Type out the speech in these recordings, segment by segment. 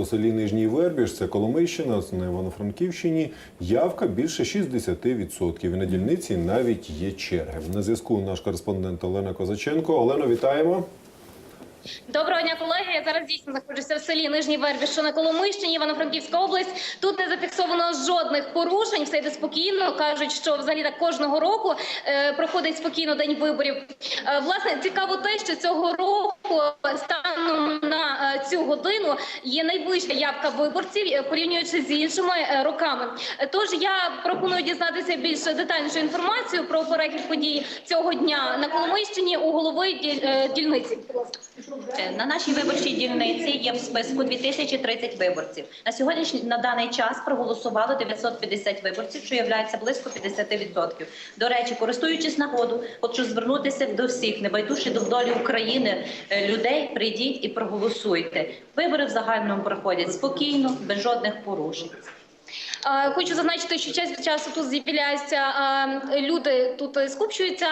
у селі Нижній Вербіж, це Коломийщина, це на Івано-Франківщині. Явка більше 60%. І на дільниці навіть є черги. На зв'язку наш кореспондент Олена Козаченко. Олено, вітаємо. Доброго дня, колеги. Я зараз дійсно знаходжуся в селі Нижній Вербі, що на Коломийщині, Івано-Франківська область. Тут не зафіксовано жодних порушень. Все йде спокійно. кажуть, що взагалі так кожного року е, проходить спокійно день виборів. Е, власне, цікаво те, що цього року станом на е, цю годину є найвища явка виборців, е, порівнюючи з іншими е, роками. Е, Тож я пропоную дізнатися більш детальнішу інформацію про перехід подій цього дня на Коломийщині у голови діль- е, дільниці. Ласка. На нашій виборчій дільниці є в списку 2030 виборців. На сьогоднішній на даний час проголосувало 950 виборців, що є близько 50%. До речі, користуючись нагоду, хочу звернутися до всіх небайдужих до долі України е, людей. Прийдіть і проголосуйте. Вибори в загальному проходять спокійно, без жодних порушень. Хочу зазначити, що час від часу тут з'являються люди, тут скупчуються.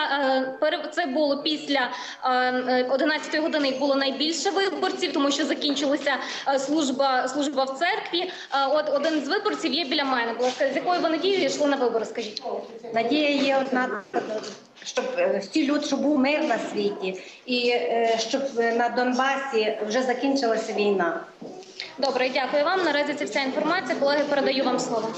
Це було після е, 11 години. Було найбільше виборців, тому що закінчилася служба служба в церкві. От один з виборців є біля мене. Будь з якою ви надією йшли на вибори? Скажіть. Надія є одна, щоб е, всі люд, щоб був мир на світі, і е, щоб на Донбасі вже закінчилася війна. Добре, дякую вам. Наразі це вся інформація. Колеги, передаю вам слово.